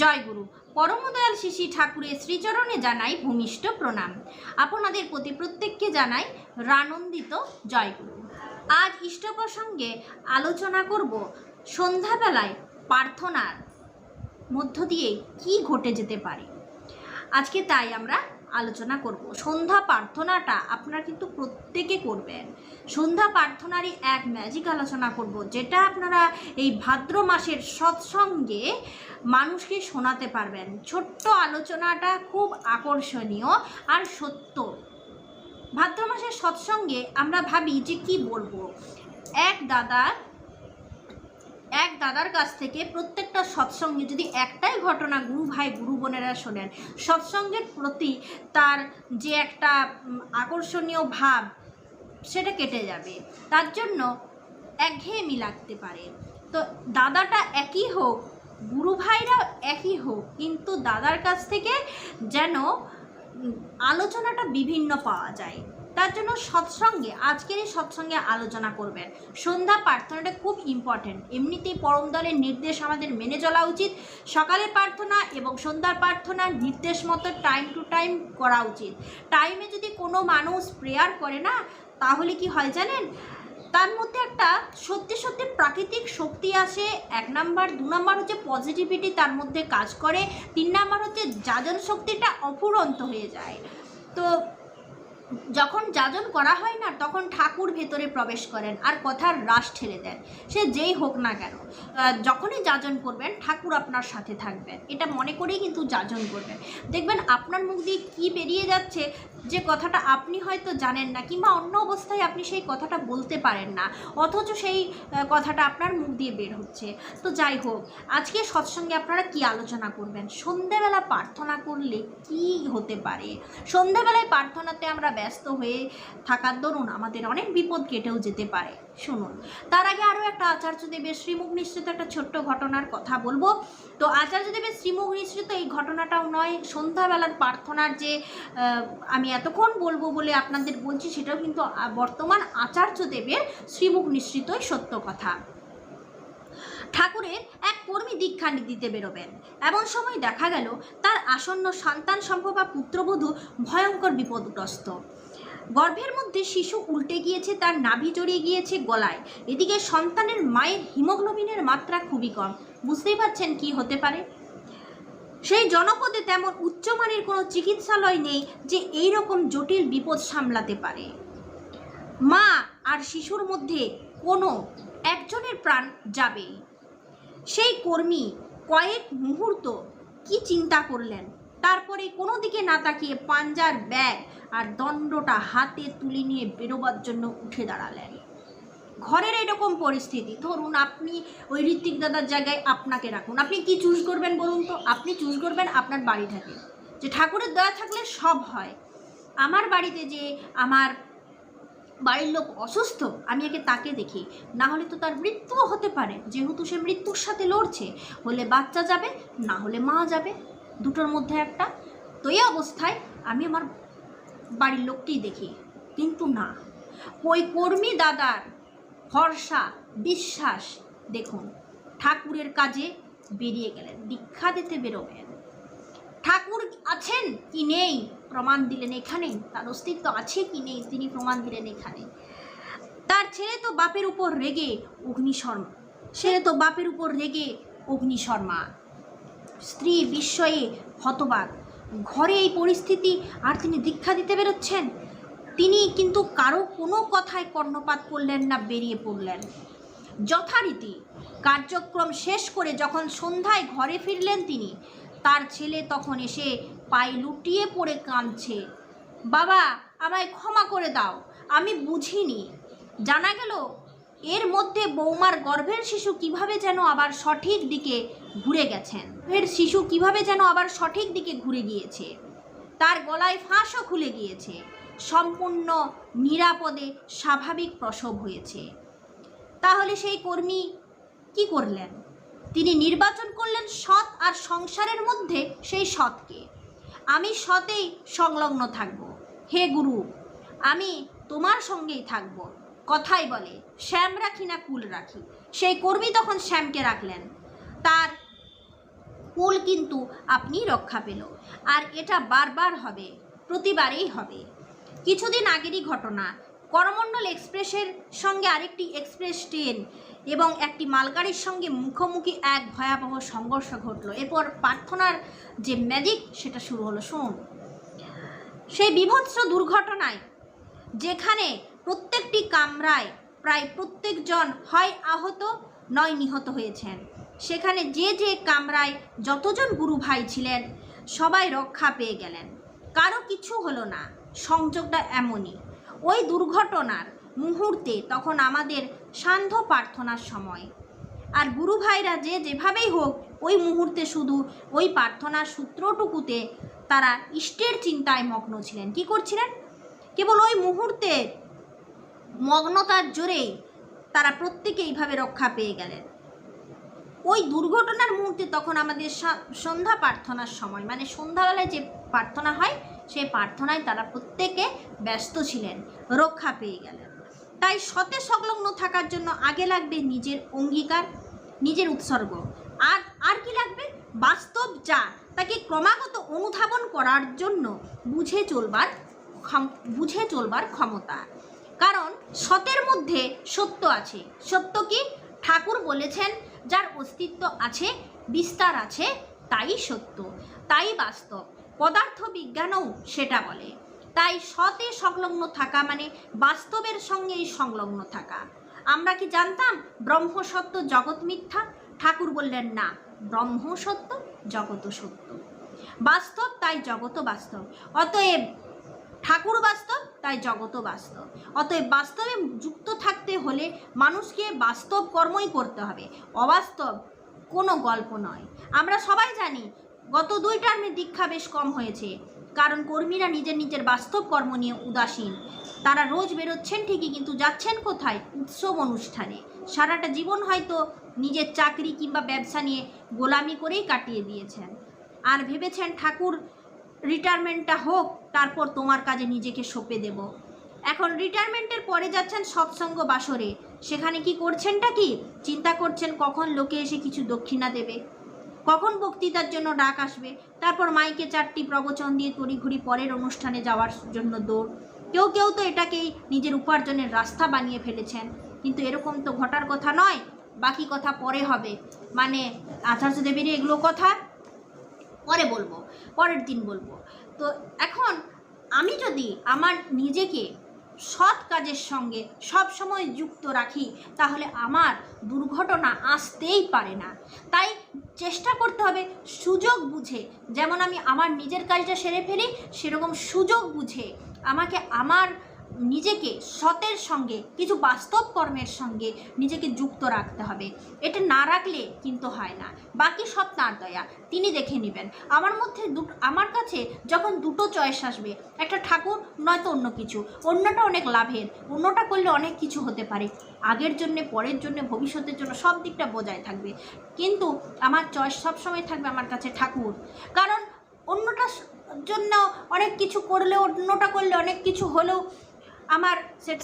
জয়গুরু পরমদয়াল শিশি ঠাকুরের শ্রীচরণে জানাই ভূমিষ্ঠ প্রণাম। আপনাদের প্রতি প্রত্যেককে জানাই রানন্দিত জয়গুরু আজ ইষ্ট প্রসঙ্গে আলোচনা করব সন্ধ্যাবেলায় প্রার্থনার মধ্য দিয়ে কি ঘটে যেতে পারে। আজকে তাই আমরা আলোচনা করব। সন্ধ্যা প্রার্থনাটা আপনারা কিন্তু প্রত্যেকে করবেন। সন্ধ্যা প্রার্থনারই এক ম্যাজিক আলোচনা করব, যেটা আপনারা এই ভাদ্র মাসের সৎসঙ্গে মানুষকে শোনাতে পারবেন। ছোট্ট আলোচনাটা খুব আকর্ষণীয় আর সত্য। ভাদ্র মাসের সৎসঙ্গে আমরা ভাবি যে কি বলব? এক দাদা এক দাদার কাছ থেকে প্রত্যেকটা সৎসঙ্গে যদি একটাই ঘটনা গুরু ভাই, গুরু বোনেরা শোনেন, সৎসঙ্গের প্রতি তার যে একটা আকর্ষণীয় ভাব, সেটা কেটে যাবে। তার জন্য একঘেয়েমি লাগতে পারে। তো দাদাটা একই হোক, গুরু ভাইরাও একই হোক, কিন্তু দাদার কাছ থেকে যেন আলোচনাটা বিভিন্ন পাওয়া যায়। তার জন্য সৎসঙ্গে, আজকের এই সৎসঙ্গে আলোচনা করবেন। সন্ধ্যা প্রার্থনাটা খুব ইম্পর্ট্যান্ট এমনিতেই পরম দলের নির্দেশ আমাদের মেনে চলা উচিত। সকালের প্রার্থনা এবং সন্ধ্যার প্রার্থনা নির্দেশ মতো টাইম টু টাইম করা উচিত। টাইমে যদি কোনো মানুষ প্রেয়ার করে না, তাহলে কি হয় জানেন? তার মধ্যে একটা সত্যি সত্যি প্রাকৃতিক শক্তি আসে। এক নাম্বার, দু নাম্বার হচ্ছে পজিটিভিটি তার মধ্যে কাজ করে। তিন নাম্বার হচ্ছে যাজন শক্তিটা অফুরন্ত হয়ে যায়। তো যখন যাজন করা হয় না, তখন ঠাকুর ভেতরে প্রবেশ করেন আর কথার রাস ঠেলে দেন। সে যেই হোক না কেন যখনই যাজন করবেন, ঠাকুর আপনার সাথে থাকবেন। এটা মনে করেই কিন্তু যাজন করবেন। দেখবেন আপনার মুখ দিয়ে কী বেরিয়ে যাচ্ছে যে কথাটা আপনি হয়তো জানেন না কিংবা অন্য অবস্থায় আপনি সেই কথাটা বলতে পারেন না, অথচ সেই কথাটা আপনার মুখ দিয়ে বের হচ্ছে। তো যাই হোক, আজকে সৎসঙ্গে আপনারা কি আলোচনা করবেন? সন্ধেবেলা প্রার্থনা করলে কি হতে পারে? সন্ধেবেলায় প্রার্থনাতে আমরা ব্যস্ত হয়ে থাকার দরুন আমাদের অনেক বিপদ কেটেও যেতে পারে। শুনুন, তার আগে আরও একটা আচার্যদেবের শ্রীমুখ নিশ্চিত একটা ছোট্ট ঘটনার কথা বলব। তো আচার্যদেবের শ্রীমুখ নিশ্চিত এই ঘটনাটাও নয়। সন্ধ্যাবেলার প্রার্থনার যে আমি এতক্ষণ বলব বলে আপনাদের বলছি, সেটাও কিন্তু বর্তমান আচার্যদেবের শ্রীমুখ নিশ্চিতই সত্য কথা। ঠাকুরের এক কর্মী দীক্ষা দিতে বেরোবেন। এমন সময় দেখা গেল, তার আসন্ন সন্তান সম্ভবা পুত্রবধূ ভয়ঙ্কর বিপদগ্রস্ত। গর্ভের মধ্যে শিশু উল্টে গিয়েছে, তার নাভি জড়িয়ে গিয়েছে গলায়। এদিকে সন্তানের মায়ের হিমোগ্লোবিনের মাত্রা খুবই কম। বুঝতেই পারছেন কি হতে পারে? সেই জনপদে তেমন উচ্চমানের কোনো চিকিৎসালয় নেই যে এই রকম জটিল বিপদ সামলাতে পারে। মা আর শিশুর মধ্যে কোনো একজনের প্রাণ যাবে। সেই কর্মী কয়েক মুহূর্ত কি চিন্তা করলেন? তারপরে কোনো দিকে না তাকিয়ে পাঞ্জার ব্যাগ আর দণ্ডটা হাতে তুলে নিয়ে বেরোবার জন্য উঠে দাঁড়ালেন। ঘরের এরকম পরিস্থিতি। ধরুন আপনি ওই ঋত্বিক দাদার জায়গায় আপনাকে রাখুন। আপনি কি চুজ করবেন বলুন তো? আপনি চুজ করবেন আপনার বাড়িটাকে যে ঠাকুরের দয়া থাকলে সব হয়। আমার বাড়িতে যে আমার বাড়ির লোক অসুস্থ, আমি একে তাকে দেখি। না হলে তো তার মৃত্যুও হতে পারে। যেহেতু সে মৃত্যুর সাথে লড়ছে, হলে বাচ্চা যাবে, না হলে মা যাবে। দুটোর মধ্যে একটা। তো এই অবস্থায় আমি আমার বাড়ির লোককেই দেখি। কিন্তু না। ওই কর্মী দাদার ভরসা, বিশ্বাস, দেখুন, ঠাকুরের কাজে বেরিয়ে গেলেন, দীক্ষা দিতে বেরোবেন ঠাকুর আছেন কি নেই? প্রমাণ দিলেন এখানে, তার অস্তিত্ব আছে কি নেই? তিনি প্রমাণ দিলেন এখানে। তার ছেলে তো বাপের উপর রেগে অগ্নিশর্মা ছেলে তো বাপের উপর রেগে অগ্নিশর্মা স্ত্রী বিস্ময়ে হতবাক। ঘরে এই পরিস্থিতি আর তিনি দীক্ষা দিতে বেরোচ্ছেন? তিনি কিন্তু কারও কোনো কথায় কর্ণপাত করলেন না, বেরিয়ে পড়লেন। যথারীতি কার্যক্রম শেষ করে যখন সন্ধ্যায় ঘরে ফিরলেন তিনি, তার ছেলে তখন এসে পায়ে লুটিয়ে পড়ে কাঁদছে। বাবা, আমায় ক্ষমা করে দাও, আমি বুঝিনি। জানা গেল, এর মধ্যে বৌমার গর্ভের শিশু কীভাবে যেন আবার সঠিক দিকে ঘুরে গেছেন। এর শিশু কীভাবে যেন আবার সঠিক দিকে ঘুরে গিয়েছে। তার গলায় ফাঁসও খুলে গিয়েছে। সম্পূর্ণ নিরাপদে স্বাভাবিক প্রসব হয়েছে। তাহলে সেই কর্মী কি করলেন? তিনি নির্বাচন করলেন সৎ আর সংসারের মধ্যে সেই সৎকে। আমি সতেই সংলগ্ন থাকব। হে গুরু, আমি তোমার সঙ্গেই থাকব। কথাই বলে, শ্যাম রাখি না কুল রাখি। সেই কর্মী তখন শ্যামকে রাখলেন। তার কুল কিন্তু আপনি রক্ষা পেল। আর এটা বারবার হবে, প্রতিবারেই হবে। কিছুদিন আগেরই ঘটনা। করমণ্ডল এক্সপ্রেসের সঙ্গে আরেকটি এক্সপ্রেস ট্রেন এবং একটি মালগাড়ির সঙ্গে মুখোমুখি এক ভয়াবহ সংঘর্ষ ঘটলো। এরপর প্রার্থনার যে ম্যাজিক, সেটা শুরু হলো। শুনুন। সেই বিভৎস দুর্ঘটনায়, যেখানে প্রত্যেকটি কামরায় প্রায় প্রত্যেকজন হয় আহত, নয় নিহত হয়েছেন। সেখানে যে যে কামরায় যতজন গুরু ভাই ছিলেন, সবাই রক্ষা পেয়ে গেলেন। কারও কিছু হলো না। সংযোগটা এমনই। ওই দুর্ঘটনার মুহূর্তে তখন আমাদের সান্ধ্য প্রার্থনার সময়। আর গুরু ভাইরা যে যেভাবেই হোক, ওই মুহূর্তে শুধু ওই প্রার্থনার সূত্রটুকুতে তারা ইষ্টের চিন্তায় মগ্ন ছিলেন। কি করছিলেন? কেবল ওই মুহূর্তে মগ্নতার জোরেই তারা প্রত্যেকে এইভাবে রক্ষা পেয়ে গেলেন। ওই দুর্ঘটনার মুহূর্তে তখন আমাদের সন্ধ্যা প্রার্থনার সময় মানে সন্ধ্যাবেলায় যে প্রার্থনা হয়, সেই প্রার্থনায় তারা প্রত্যেকে ব্যস্ত ছিলেন, রক্ষা পেয়ে গেলেন। তাই সতে সংলগ্ন থাকার জন্য আগে লাগবে নিজের অঙ্গীকার, নিজের উৎসর্গ। আর আর কি লাগবে? বাস্তব যা, তাকে ক্রমাগত অনুধাবন করার জন্য বুঝে চলবার বুঝে চলবার ক্ষমতা। কারণ সতের মধ্যে সত্য আছে। সত্য কি? ঠাকুর বলেছেন যার অস্তিত্ব আছে, বিস্তার আছে, তাই সত্য, তাই বাস্তব। পদার্থ বিজ্ঞানও সেটা বলে। তাই সতে সংলগ্ন থাকা মানে বাস্তবের সঙ্গেই সংলগ্ন থাকা। আমরা কি জানতাম ব্রহ্ম সত্য জগৎ মিথ্যা? ঠাকুর বললেন, না ব্রহ্ম সত্য জগৎ সত্য। বাস্তব তাই জগৎ বাস্তব। অতএব ঠাকুর বাস্তব তাই জগৎ বাস্তব। অতএব বাস্তবে যুক্ত থাকতে হলে মানুষকে বাস্তব কর্মই করতে হবে। অবাস্তব কোনো গল্প নয়। আমরা সবাই জানি, গত দুই টার্মে দীক্ষা বেশ কম হয়েছে। কারণ কর্মীরা নিজের নিজের বাস্তব কর্ম নিয়ে উদাসীন। তারা রোজ বেরোচ্ছেন ঠিকই, কিন্তু যাচ্ছেন কোথায়? উৎসব অনুষ্ঠানে। সারাটা জীবন হয়তো নিজের চাকরি কিংবা ব্যবসা নিয়ে গোলামি করেই কাটিয়ে দিয়েছেন। আর ভেবেছেন ঠাকুর রিটায়ারমেন্টটা হোক, তারপর তোমার কাজে নিজেকে সঁপে দেব। এখন রিটায়ারমেন্টের পরে যাচ্ছেন সৎসঙ্গ বাসরে। সেখানে কি করছেনটা কি? চিন্তা করছেন কখন লোকে এসে কিছু দক্ষিণা দেবে। কখন বক্তৃতার জন্য ডাক আসবে? তারপর মাইকে চারটি প্রবচন দিয়ে তড়িঘড়ি পরের অনুষ্ঠানে যাওয়ার জন্য দৌড়। কেউ কেউ তো এটাকেই নিজের উপার্জনের রাস্তা বানিয়ে ফেলেছেন। কিন্তু এরকম তো ঘটার কথা নয়, বাকি কথা পরে হবে। মানে আচার্য দেবেরই এগুলো কথা। পরে বলব, পরের দিন বলব। তো এখন আমি যদি আমার নিজেকে সৎ কাজের সঙ্গে সব সময় যুক্ত রাখি, তাহলে আমার দুর্ঘটনা আসতেই পারে না। তাই চেষ্টা করতে হবে সুযোগ বুঝে, যেমন আমি আমার নিজের কাজটা সেরে ফেলি, সেরকম সুযোগ বুঝে আমাকে আমার নিজেকে সতের সঙ্গে, কিছু বাস্তব কর্মের সঙ্গে নিজেকে যুক্ত রাখতে হবে। এটা না রাখলে কিন্তু হয় না। বাকি সব তার দয়া। তিনি দেখে নেবেন। আমার মধ্যে আমার কাছে যখন দুটো চয়েস আসবে, একটা ঠাকুর, নয়তো অন্য কিছু। অন্যটা অনেক লাভের। অন্যটা করলে অনেক কিছু হতে পারে। আগের জন্য, পরের জন্য, ভবিষ্যতের জন্য সব দিকটা বজায় থাকবে। কিন্তু আমার চয়েস সবসময় থাকবে আমার কাছে ঠাকুর। কারণ অন্যটা জন্য অনেক কিছু করলে অন্যটা করলে অনেক কিছু হলেও আমার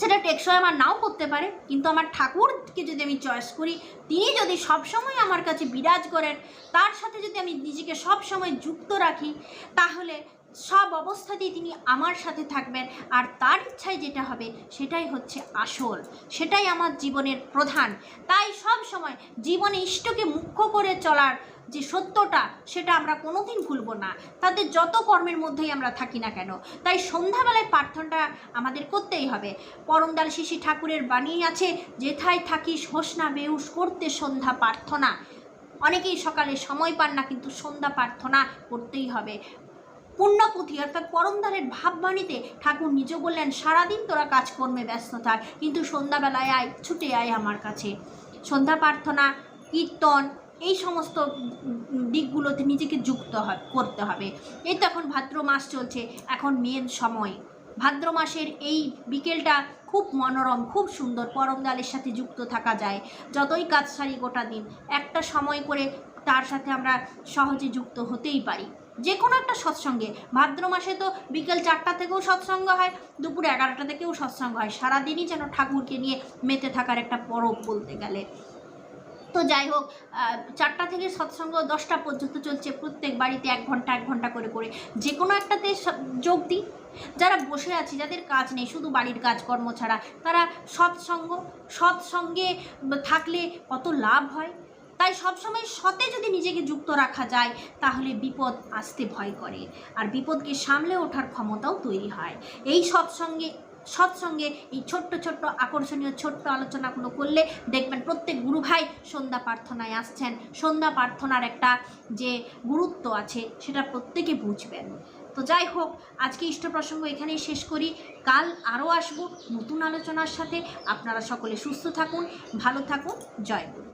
সেটা টেকসই আমার নাও করতে পারে, কিন্তু আমার ঠাকুরকে যদি আমি চয়েস করি, তিনি যদি সবসময় আমার কাছে বিরাজ করেন, তার সাথে যদি আমি নিজেকে সবসময় যুক্ত রাখি, তাহলে সব অবস্থাতেই তিনি আমার সাথে থাকবেন আর তার ইচ্ছায় যেটা হবে সেটাই হচ্ছে আসল। সেটাই আমার জীবনের প্রধান। তাই সব সময় জীবনে ইষ্টকে মুখ্য করে চলার যে সত্যটা, সেটা আমরা কোনোদিন ভুলব না। তাদের যত কর্মের মধ্যেই আমরা থাকি না কেন, তাই সন্ধ্যাবেলায় প্রার্থনাটা আমাদের করতেই হবে। পরমদাল শিশি ঠাকুরের বাণী আছে, যেথায় থাকিস হোস না বেউস করতে সন্ধ্যা প্রার্থনা। অনেকেই সকালে সময় পান না, কিন্তু সন্ধ্যা প্রার্থনা করতেই হবে। পুণ্যপুঁথি অর্থাৎ পরমদালের ভাববাণীতে ঠাকুর নিজ বললেন, সারাদিন তোরা কাজকর্মে ব্যস্ত থাক, কিন্তু সন্ধ্যাবেলায় আয়, ছুটে আয় আমার কাছে। সন্ধ্যা প্রার্থনা, কীর্তন, এই সমস্ত দিকগুলোতে নিজেকে যুক্ত হয়, করতে হবে। এই তো এখন ভাদ্র মাস চলছে, এখন মেন সময়। ভাদ্র মাসের এই বিকেলটা খুব মনোরম, খুব সুন্দর, পরমদালের সাথে যুক্ত থাকা যায়, যতই কাজ সারি গোটা দিন। একটা সময় করে তার সাথে আমরা সহজে যুক্ত হতেই পারি। যে কোনো একটা সৎসঙ্গে। ভাদ্র মাসে তো বিকেল চারটা থেকেও সৎসঙ্গ হয়, দুপুর এগারোটা থেকেও সৎসঙ্গ হয়। সারাদিনই যেন ঠাকুরকে নিয়ে মেতে থাকার একটা পরব বলতে গেলে। তো যাই হোক চারটা থেকে সৎসঙ্গ দশটা পর্যন্ত চলছে প্রত্যেক বাড়িতে এক ঘণ্টা এক ঘণ্টা করে করে। যে কোনো একটাতে যোগ দিই। যারা বসে আছে, যাদের কাজ নেই, শুধু বাড়ির কাজকর্ম ছাড়া, তারা সৎসঙ্গ, সৎসঙ্গে থাকলে কত লাভ হয়? তাই সবসময় সতে যদি নিজেকে যুক্ত রাখা যায়, তাহলে বিপদ আসতে ভয় করে। আর বিপদকে সামলে ওঠার ক্ষমতাও তৈরি হয়। এই সৎসঙ্গে সৎসঙ্গে এই ছোট্ট ছোট্ট আকর্ষণীয় ছোট্ট আলোচনাগুলো করলে দেখবেন প্রত্যেক গুরু ভাই সন্ধ্যা প্রার্থনায় আসছেন। সন্ধ্যা প্রার্থনার একটা যে গুরুত্ব আছে, সেটা প্রত্যেকে বুঝবেন। তো যাই হোক, আজকে ইষ্ট প্রসঙ্গ এখানেই শেষ করি। কাল আরও আসব নতুন আলোচনার সাথে। আপনারা সকলে সুস্থ থাকুন, ভালো থাকুন। জয় গুরু।